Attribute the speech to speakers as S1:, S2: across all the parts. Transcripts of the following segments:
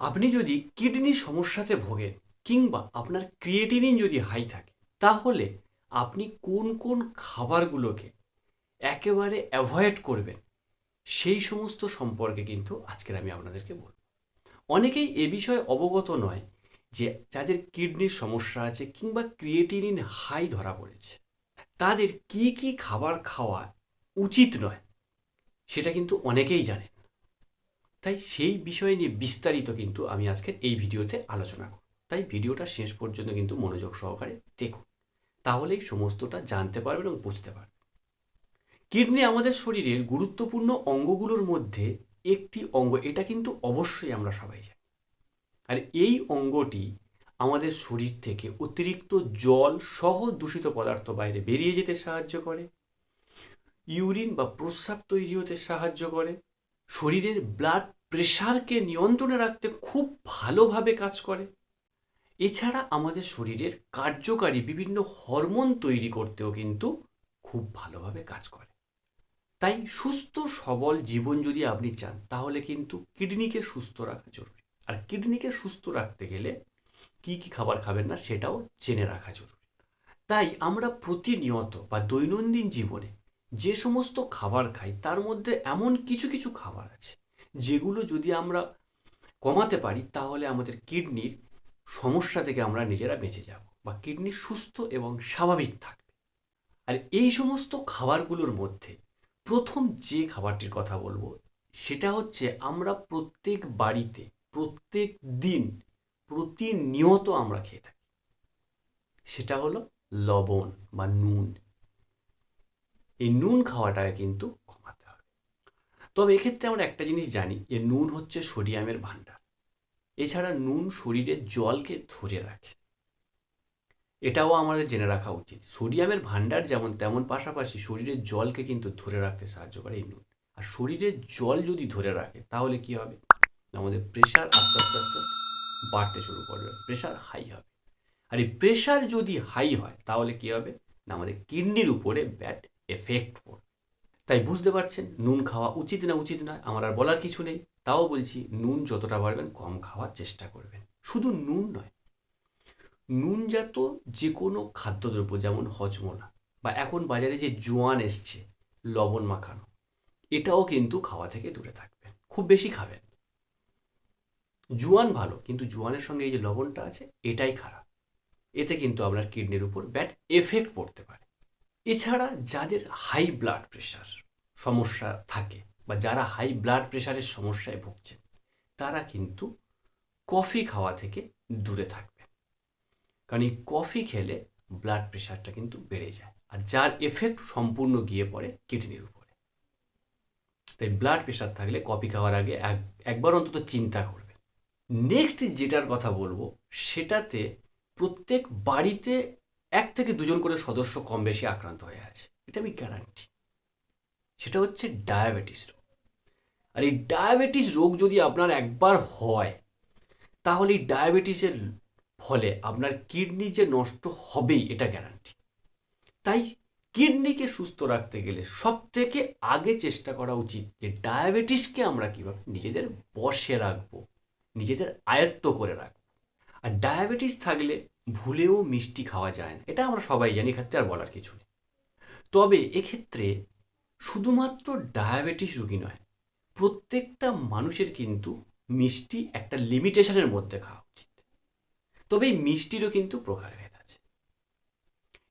S1: আপনি যদি কিডনির সমস্যাতে ভোগেন কিংবা আপনার ক্রিয়েটিনিন যদি হাই থাকে, তাহলে আপনি কোন কোন খাবারগুলোকে একেবারে অ্যাভয়েড করবেন, সেই সমস্ত সম্পর্কে কিন্তু আজকের আমি আপনাদেরকে বলব। অনেকেই এ বিষয়ে অবগত নয় যে যাদের কিডনির সমস্যা আছে কিংবা ক্রিয়েটিনিন হাই ধরা পড়েছে, তাদের কি কি খাবার খাওয়া উচিত নয়, সেটা কিন্তু অনেকেই জানেন। তাই সেই বিষয় নিয়ে বিস্তারিত কিন্তু আমি আজকের এই ভিডিওতে আলোচনা করব। তাই ভিডিওটা শেষ পর্যন্ত কিন্তু মনোযোগ সহকারে দেখুন। তাহলেই সমস্তটা জানতে পারবেন এবং বুঝতে পারবেন। কিডনি আমাদের শরীরের গুরুত্বপূর্ণ অঙ্গগুলোর মধ্যে একটি অঙ্গ, এটা কিন্তু অবশ্যই আমরা সবাই জানি। আর এই অঙ্গটি আমাদের শরীর থেকে অতিরিক্ত জল সহ দূষিত পদার্থ বাইরে বেরিয়ে যেতে সাহায্য করে। ইউরিন বা প্রস্রাব তৈরি হতে সাহায্য করে। শরীরের ব্লাড প্রেশারকে নিয়ন্ত্রণে রাখতে খুব ভালোভাবে কাজ করে। এছাড়া আমাদের শরীরের কার্যকারী বিভিন্ন হরমোন তৈরি করতেও কিন্তু খুব ভালোভাবে কাজ করে। তাই সুস্থ, সবল জীবন যদি আপনি চান, তাহলে কিন্তু কিডনিকে সুস্থ রাখা জরুরি। আর কিডনিকে সুস্থ রাখতে গেলে কি কি খাবার খাবেন না, সেটাও জেনে রাখা জরুরি। তাই আমরা প্রতিনিয়ত বা দৈনন্দিন জীবনে যে সমস্ত খাবার খাই, তার মধ্যে এমন কিছু কিছু খাবার আছে, যেগুলো যদি আমরা কমাতে পারি, তাহলে আমাদের কিডনির সমস্যা থেকে আমরা নিজেরা বেঁচে যাব বা কিডনি সুস্থ এবং স্বাভাবিক থাকবে। আর এই সমস্ত খাবারগুলোর মধ্যে প্রথম যে খাবারটির কথা বলব, সেটা হচ্ছে আমরা প্রত্যেক বাড়িতে, প্রত্যেক দিন, প্রতিনিয়ত আমরা খেয়ে থাকি। সেটা হলো লবণ বা নুন। এই নুন খাওয়াটাকে কিন্তু কমাতে হবে। তবে এক্ষেত্রে আমরা একটা জিনিস জানি যে নুন হচ্ছে সোডিয়ামের ভাণ্ডার। এছাড়া নুন শরীরের জলকে ধরে রাখে। এটাও আমাদের জেনে রাখা উচিত। সোডিয়ামের ভাণ্ডার যেমন তেমন পাশাপাশি শরীরের জলকে কিন্তু ধরে রাখতে সাহায্য করে এই নুন। আর শরীরের জল যদি ধরে রাখে, তাহলে কি হবে? আমাদের প্রেশার আস্তে আস্তে আস্তে আস্তে বাড়তে শুরু করবে। প্রেশার হাই হবে। আর এই প্রেশার যদি হাই হয়, তাহলে কি হবে? না আমাদের কিডনির উপরে ব্যাড এফেক্ট পড়বে তাই বুঝতে পারছেন, নুন খাওয়া উচিত না উচিত নয়, আমার আর বলার কিছু নেই। তাও বলছি, নুন যতটা পারবেন কম খাওয়ার চেষ্টা করবেন। শুধু নুন নয়, নুনজাত যে কোনো খাদ্যদ্রব্য, যেমন হজমোলা বা এখন বাজারে যে জোয়ান এসছে, লবণ মাখানো, এটাও কিন্তু খাওয়া থেকে দূরে থাকবেন, খুব বেশি খাবেন জোয়ান ভালো, কিন্তু জোয়ানের সঙ্গে এই যে লবণটা আছে, এটাই খারাপ। এতে কিন্তু আপনার কিডনির উপর ব্যাড এফেক্ট পড়তে পারে। এছাড়া যাদের হাই ব্লাড প্রেশার সমস্যা থাকে বা যারা হাই ব্লাড প্রেশারের সমস্যায় ভুগছেন, তারা কিন্তু কফি খাওয়া থেকে দূরে থাকবে কারণ এই কফি খেলে ব্লাড প্রেশারটা কিন্তু বেড়ে যায় আর যার এফেক্ট সম্পূর্ণ গিয়ে পড়ে কিডনির উপরে। তাই ব্লাড প্রেশার থাকলে কফি খাওয়ার আগে এক, একবার অন্তত চিন্তা করবে নেক্সট যেটার কথা বলব, সেটাতে প্রত্যেক বাড়িতে এক থেকে দুজন করে সদস্য কম বেশি আক্রান্ত হয়ে আছে। এটা আমি গ্যারান্টি সেটা হচ্ছে ডায়াবেটিস রোগ। আর এই ডায়াবেটিস রোগ যদি আপনার একবার হয়, তাহলে এই ডায়াবেটিসের ফলে আপনার কিডনি যে নষ্ট হবেই, এটা গ্যারান্টি তাই কিডনিকে সুস্থ রাখতে গেলে সব থেকে আগে চেষ্টা করা উচিত যে ডায়াবেটিসকে আমরা কীভাবে নিজেদের বসে রাখব, নিজেদের আয়ত্ত করে রাখব। আর ডায়াবেটিস থাকলে ভুলেও মিষ্টি খাওয়া যায় না। এটা আমরা সবাই জানি ক্ষেত্রে আর বলার কিছু নেই। তবে এক্ষেত্রে শুধুমাত্র ডায়াবেটিস রুগী নয়, প্রত্যেকটা মানুষের কিন্তু মিষ্টি একটা লিমিটেশনের মধ্যে খাওয়া উচিত। তবে এই মিষ্টিরও কিন্তু প্রকারভেদ আছে।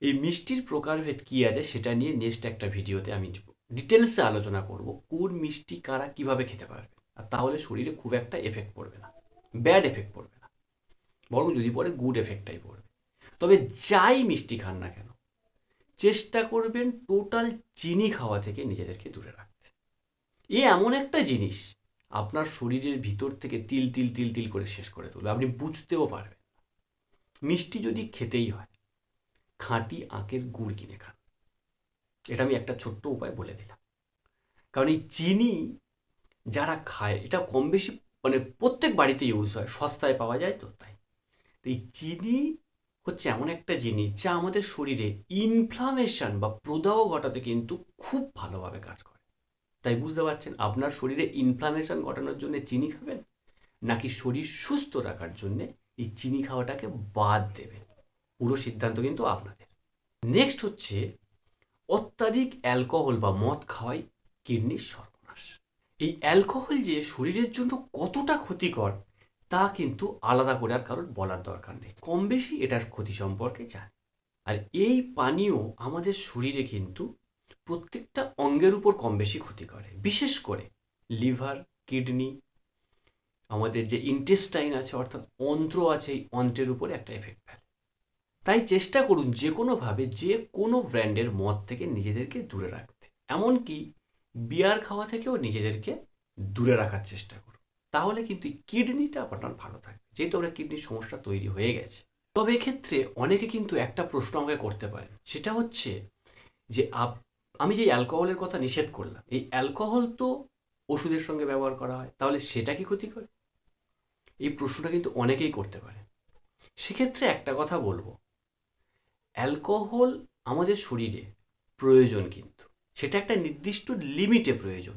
S1: এই মিষ্টির প্রকারভেদ কী আছে সেটা নিয়ে নেক্সট একটা ভিডিওতে আমি ডিটেলসে আলোচনা করব, কোন মিষ্টি কারা কীভাবে খেতে পারবে, আর তাহলে শরীরে খুব একটা এফেক্ট পড়বে না। ব্যাড এফেক্ট পড়বে বরং যদি পড়ে গুড এফেক্টটাই পড়বে। তবে যাই মিষ্টি খান না কেন, চেষ্টা করবেন টোটাল চিনি খাওয়া থেকে নিজেদেরকে দূরে রাখতে। এ এমন একটা জিনিস, আপনার শরীরের ভিতর থেকে তিল তিল তিল তিল করে শেষ করে তুলবে, আপনি বুঝতেও পারবেন মিষ্টি যদি খেতেই হয়, খাঁটি আঁকের গুড় কিনে খান। এটা আমি একটা ছোট্ট উপায় বলে দিলাম। কারণ এই চিনি যারা খায়, এটা কম বেশি মানে প্রত্যেক বাড়িতে ইউজ হয়, সস্তায় পাওয়া যায় তো, তাই। এই চিনি হচ্ছে এমন একটা জিনিস যা আমাদের শরীরে ইনফ্লামেশন বা প্রদাহ ঘটাতে কিন্তু খুব ভালোভাবে কাজ করে। তাই বুঝতে পারছেন? আপনার শরীরে ইনফ্লামেশন ঘটানোর জন্য চিনি খাবেন? নাকি শরীর সুস্থ রাখার জন্য এই চিনি খাওয়াটাকে বাদ দেবেন? পুরো সিদ্ধান্ত কিন্তু আপনাদের। নেক্সট হচ্ছে অত্যাধিক অ্যালকোহল বা মদ খাওয়াই কিডনির সর্বনাশ। এই অ্যালকোহল যে শরীরের জন্য কতটা ক্ষতিকর তা কিন্তু আলাদা করে আর কারোর বলার দরকার নেই। কম বেশি এটার ক্ষতি সম্পর্কে জানে। আর এই পানীয় আমাদের শরীরে কিন্তু প্রত্যেকটা অঙ্গের উপর কম বেশি ক্ষতি করে। বিশেষ করে লিভার, কিডনি, আমাদের যে ইন্টেস্টাইন আছে, অর্থাৎ অন্ত্র আছে, এই অন্ত্রের উপরে একটা এফেক্ট ফেলে। তাই চেষ্টা করুন যে কোনোভাবে যে কোনো ব্র্যান্ডের মদ থেকে নিজেদেরকে দূরে রাখতে। এমনকি বিয়ার খাওয়া থেকেও নিজেদেরকে দূরে রাখার চেষ্টা করুন। তাহলে কিন্তু কিডনিটা আপনার ভালো থাকবে। যেহেতু আমরা কিডনির সমস্যা তৈরি হয়ে গেছে। তবে এক্ষেত্রে অনেকে কিন্তু একটা প্রশ্ন আমাকে করতে পারেন। সেটা হচ্ছে যে আপ- আমি যে অ্যালকোহলের কথা নিষেধ করলাম, এই অ্যালকোহল তো ওষুধের সঙ্গে ব্যবহার করা হয়, তাহলে সেটা কি ক্ষতি করে এই প্রশ্নটা কিন্তু অনেকেই করতে পারে সেক্ষেত্রে একটা কথা বলব। অ্যালকোহল আমাদের শরীরে প্রয়োজন কিন্তু। সেটা একটা নির্দিষ্ট লিমিটে প্রয়োজন।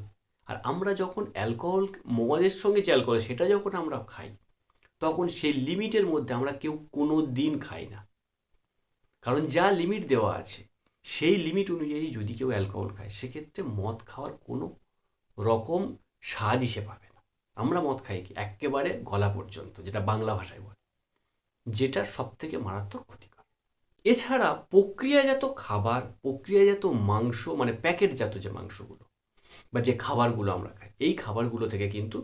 S1: আর আমরা যখন অ্যালকোহল মদের সঙ্গে যে অ্যালকোহল সেটা যখন আমরা খাই, তখন সেই লিমিটের মধ্যে আমরা কেউ কোনো দিন খাই না। কারণ যা লিমিট দেওয়া আছে, সেই লিমিট অনুযায়ী যদি কেউ অ্যালকোহল খায়, সেক্ষেত্রে মদ খাওয়ার কোনো রকম স্বাদ সে পাবে না। আমরা মদ খাই কি? একেবারে গলা পর্যন্ত, যেটা বাংলা ভাষায় বলে, যেটা সব থেকে মারাত্মক ক্ষতিকর। এছাড়া প্রক্রিয়াজাত খাবার, প্রক্রিয়াজাত মাংস মানে প্যাকেটজাত যে মাংসগুলো বা যে খাবারগুলো আমরা খাই, এই খাবারগুলো থেকে কিন্তু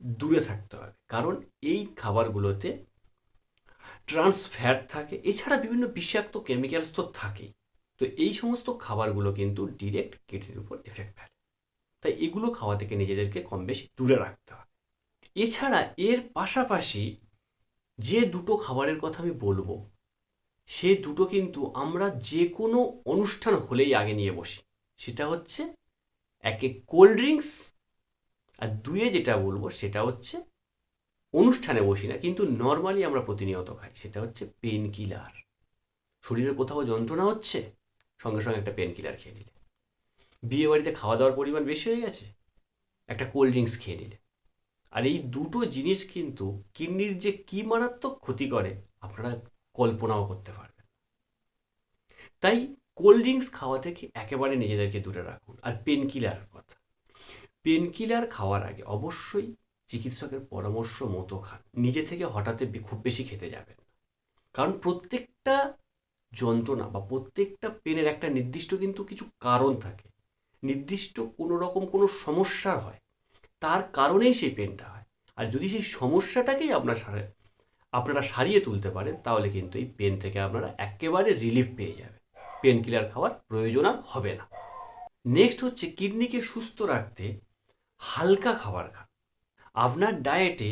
S1: দূরে থাকতে হবে। কারণ এই খাবারগুলোতে ট্রান্স ফ্যাট থাকে, এছাড়া বিভিন্ন বিষাক্ত কেমিক্যালস তো থাকেই। তো এই সমস্ত খাবারগুলো কিন্তু ডিরেক্ট কিডনির উপর এফেক্ট ফেলে। তাই এগুলো খাওয়া থেকে নিজেদেরকে কম বেশি দূরে রাখতে হবে। এছাড়া এর পাশাপাশি যে দুটো খাবারের কথা আমি বলব, সে দুটো কিন্তু আমরা যে কোনো অনুষ্ঠান হলেই আগে নিয়ে বসি। সেটা হচ্ছে একে কোল্ড ড্রিঙ্কস আর দুয়ে যেটা বলব সেটা হচ্ছে অনুষ্ঠানে বসি না, কিন্তু নর্মালি আমরা প্রতিনিয়ত খাই, সেটা হচ্ছে পেন কিলার শরীরের কোথাও যন্ত্রণা হচ্ছে, সঙ্গে সঙ্গে একটা পেন কিলার খেয়ে নিলে। বিয়ে বাড়িতে খাওয়া দাওয়ার পরিমাণ বেশি হয়ে গেছে, একটা কোল্ড ড্রিঙ্কস খেয়ে নিলে। আর এই দুটো জিনিস কিন্তু কিডনির যে কি মারাত্মক ক্ষতি করে, আপনারা কল্পনাও করতে পারবেন তাই কোল্ড ড্রিঙ্কস খাওয়া থেকে একেবারে নিজেদেরকে দূরে রাখুন। আর পেন কিলার কথা। পেন কিলার খাওয়ার আগে অবশ্যই চিকিৎসকের পরামর্শ মতো খান। নিজে থেকে হঠাৎ খুব বেশি খেতে যাবেন কারণ প্রত্যেকটা যন্ত্রণা বা প্রত্যেকটা পেনের একটা নির্দিষ্ট কিন্তু কিছু কারণ থাকে। নির্দিষ্ট কোনো রকম কোনো সমস্যা হয়, তার কারণেই সেই পেনটা হয়। আর যদি সেই সমস্যাটাকেই আপনার আপনারা সারিয়ে তুলতে পারেন, তাহলে কিন্তু এই পেন থেকে আপনারা একেবারে রিলিফ পেয়ে যাবেন। পেন কিলার খাওয়ার প্রয়োজন আর হবে না। নেক্সট হচ্ছে কিডনিকে সুস্থ রাখতে হালকা খাবার খান। আপনার ডায়েটে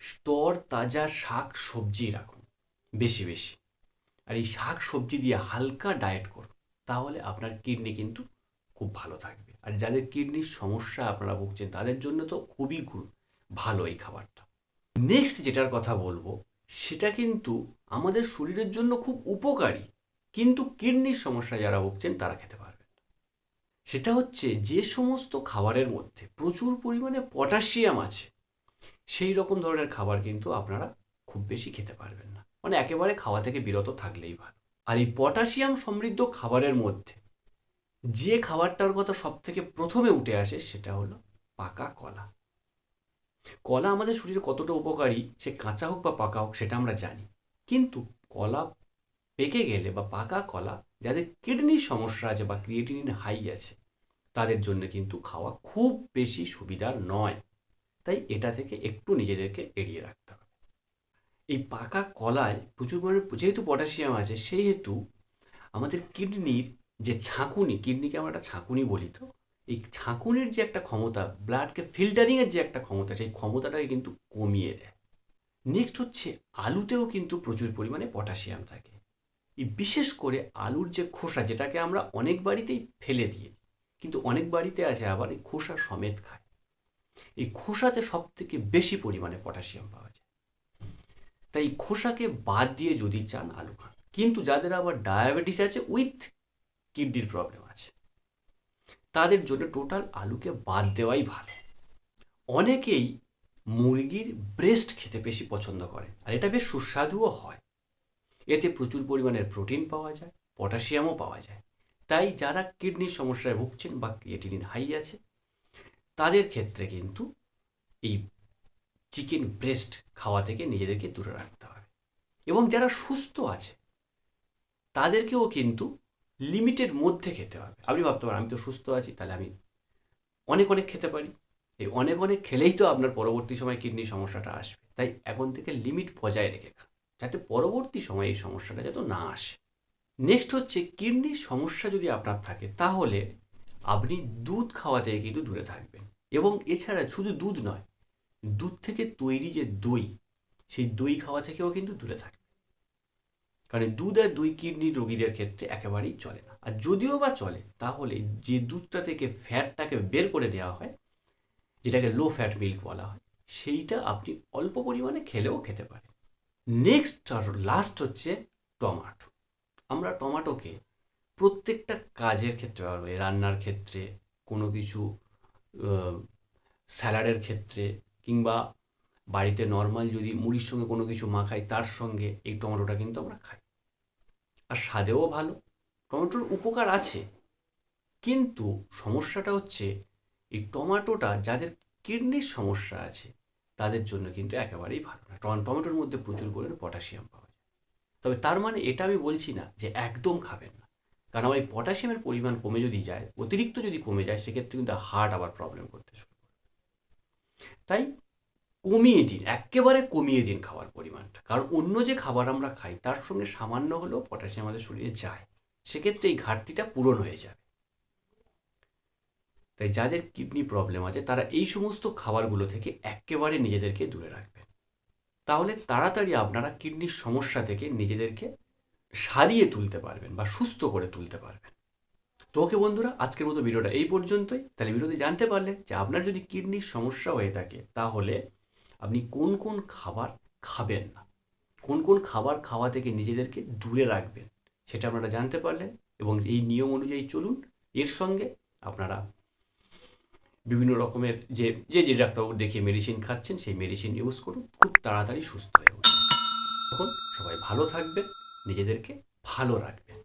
S1: স্তর, তাজা শাক, সবজি রাখুন, বেশি বেশি। আর এই শাক, সবজি দিয়ে হালকা ডায়েট করুন, তাহলে আপনার কিডনি কিন্তু খুব ভালো থাকবে। আর যাদের কিডনির সমস্যা আপনারা ভুগছেন, তাদের জন্য তো খুবই ভালো এই খাবারটা। নেক্সট যেটার কথা বলব, সেটা কিন্তু আমাদের শরীরের জন্য খুব উপকারী। কিন্তু কিডনির সমস্যা যারা ভুগছেন, তারা খেতে পারবেন সেটা হচ্ছে যে সমস্ত খাবারের মধ্যে প্রচুর পরিমাণে পটাশিয়াম আছে, সেই রকম ধরনের খাবার কিন্তু আপনারা খুব বেশি খেতে পারবেন না। মানে একেবারে খাওয়া থেকে বিরত থাকলেই ভালো। আর এই পটাশিয়াম সমৃদ্ধ খাবারের মধ্যে যে খাবারটার কথা সব থেকে প্রথমে উঠে আসে সেটা হলো পাকা কলা। কলা আমাদের শরীরে কতটা উপকারী, সে কাঁচা হোক বা পাকা হোক সেটা আমরা জানি। কিন্তু কলা পেকে গেলে বা পাকা কলা যাদের কিডনির সমস্যা আছে বা ক্রিয়েটিনিন হাই আছে, তাদের জন্য কিন্তু খাওয়া খুব বেশি সুবিধার নয়। তাই এটা থেকে একটু নিজেদেরকে এড়িয়ে রাখতে হবে। এই পাকা কলায় প্রচুর পরিমাণে যেহেতু পটাশিয়াম আছে, সেহেতু আমাদের কিডনির যে ছাঁকুনি কিডনিকে আমরা একটা ছাঁকুনি বলি তো, এই ছাঁকুনির যে একটা ক্ষমতা ব্লাডকে ফিল্টারিংয়ের যে একটা ক্ষমতা, সেই ক্ষমতাটাকে কিন্তু কমিয়ে দেয়। নেক্সট হচ্ছে আলুতেও কিন্তু প্রচুর পরিমাণে পটাশিয়াম থাকে। এই বিশেষ করে আলুর যে খোসা, যেটাকে আমরা অনেক বাড়িতেই ফেলে দিই, কিন্তু অনেক বাড়িতে আছে আবার এই খোসা সমেত খায়। এই খোসাতে সব থেকে বেশি পরিমাণে পটাশিয়াম পাওয়া যায়। তাই খোসাকে বাদ দিয়ে যদি চান, আলু খান। কিন্তু যাদের আবার ডায়াবেটিস আছে, উইথ কিডনির প্রবলেম আছে, তাদের জন্য টোটাল আলুকে বাদ দেওয়াই ভালো। অনেকেই মুরগির ব্রেস্ট খেতে বেশি পছন্দ করে, আর এটা বেশ সুস্বাদুও হয়। এতে প্রচুর পরিমাণের প্রোটিন পাওয়া যায়, পটাশিয়ামও পাওয়া যায়। তাই যারা কিডনির সমস্যায় ভুগছেন বা ক্রিয়েটিনিন হাই আছে, তাদের ক্ষেত্রে কিন্তু এই চিকেন ব্রেস্ট খাওয়া থেকে নিজেদেরকে দূরে রাখতে হবে। এবং যারা সুস্থ আছে, তাদেরকেও কিন্তু লিমিটের মধ্যে খেতে হবে। আপনি ভাবতে পারেন, আমি তো সুস্থ আছি, তাহলে আমি অনেক অনেক খেতে পারি। এই অনেক অনেক খেলেই তো আপনার পরবর্তী সময় কিডনির সমস্যাটা আসবে। তাই এখন থেকে লিমিট বজায় রেখে খান। যাতে পরবর্তী সময়ে এই সমস্যাটা যাতে না আসে। নেক্সট হচ্ছে কিডনির সমস্যা যদি আপনার থাকে, তাহলে আপনি দুধ খাওয়া থেকে কিন্তু দূরে থাকবেন। এবং এছাড়া শুধু দুধ নয়, দুধ থেকে তৈরি যে দই, সেই দই খাওয়া থেকেও কিন্তু দূরে থাকবে কারণ দুধ আর দই কিডনি রোগীদের ক্ষেত্রে একেবারেই চলে না। আর যদিও বা চলে, তাহলে যে দুধটা থেকে ফ্যাটটাকে বের করে দেওয়া হয়, যেটাকে লো ফ্যাট মিল্ক বলা হয়, সেইটা আপনি অল্প পরিমাণে খেলেও খেতে পারেন। নেক্সট আর লাস্ট হচ্ছে টমাটো আমরা টমাটোকে প্রত্যেকটা কাজের ক্ষেত্রে ব্যবহার করি রান্নার ক্ষেত্রে, কোনো কিছু স্যালাডের ক্ষেত্রে কিংবা বাড়িতে নর্মাল যদি মুড়ির সঙ্গে কোনো কিছু মাখাই, তার সঙ্গে এই টমেটোটা কিন্তু আমরা খাই। আর স্বাদেও ভালো টমেটোর উপকার আছে। কিন্তু সমস্যাটা হচ্ছে, এই টমেটোটা যাদের কিডনির সমস্যা আছে তাদের জন্য কিন্তু একেবারেই ভালো না। টম- টমেটোর মধ্যে প্রচুর পরিমাণে পটাশিয়াম পাওয়া যায়। তবে তার মানে এটা আমি বলছি না যে একদম খাবেন না। কারণ আমার এই পটাশিয়ামের পরিমাণ কমে যদি যায়, অতিরিক্ত যদি কমে যায়, সেক্ষেত্রে কিন্তু হার্ট আবার প্রবলেম করতে শুরু তাই কমিয়ে দিন, একেবারে কমিয়ে দিন খাওয়ার পরিমাণটা। কারণ অন্য যে খাবার আমরা খাই, তার সঙ্গে সামান্য হলেও পটাশিয়াম আমাদের শরীরে যায়। সেক্ষেত্রে এই ঘাটতিটা পূরণ হয়ে যাবে। তাই যাদের কিডনি প্রবলেম আছে, তারা এই সমস্ত খাবারগুলো থেকে একেবারে নিজেদেরকে দূরে রাখবেন। তাহলে তাড়াতাড়ি আপনারা কিডনির সমস্যা থেকে নিজেদেরকে সারিয়ে তুলতে পারবেন বা সুস্থ করে তুলতে পারবেন। তো ওকে বন্ধুরা, আজকের মতো ভিডিওটা এই পর্যন্তই। তাহলে ভিডিওতে জানতে পারলেন যে আপনার যদি কিডনির সমস্যা হয়ে থাকে, তাহলে আপনি কোন কোন খাবার খাবেন না? কোন কোন খাবার খাওয়া থেকে নিজেদেরকে দূরে রাখবেন, সেটা আপনারা জানতে পারলেন এবং এই নিয়ম অনুযায়ী চলুন। এর সঙ্গে আপনারা বিভিন্ন রকমের যে যে যে ডাক্তারবাবু দেখিয়ে মেডিসিন খাচ্ছেন, সেই মেডিসিন ইউজ করুন। খুব তাড়াতাড়ি সুস্থ হয়ে উঠবেন তখন সবাই ভালো থাকবেন, নিজেদেরকে ভালো রাখবেন।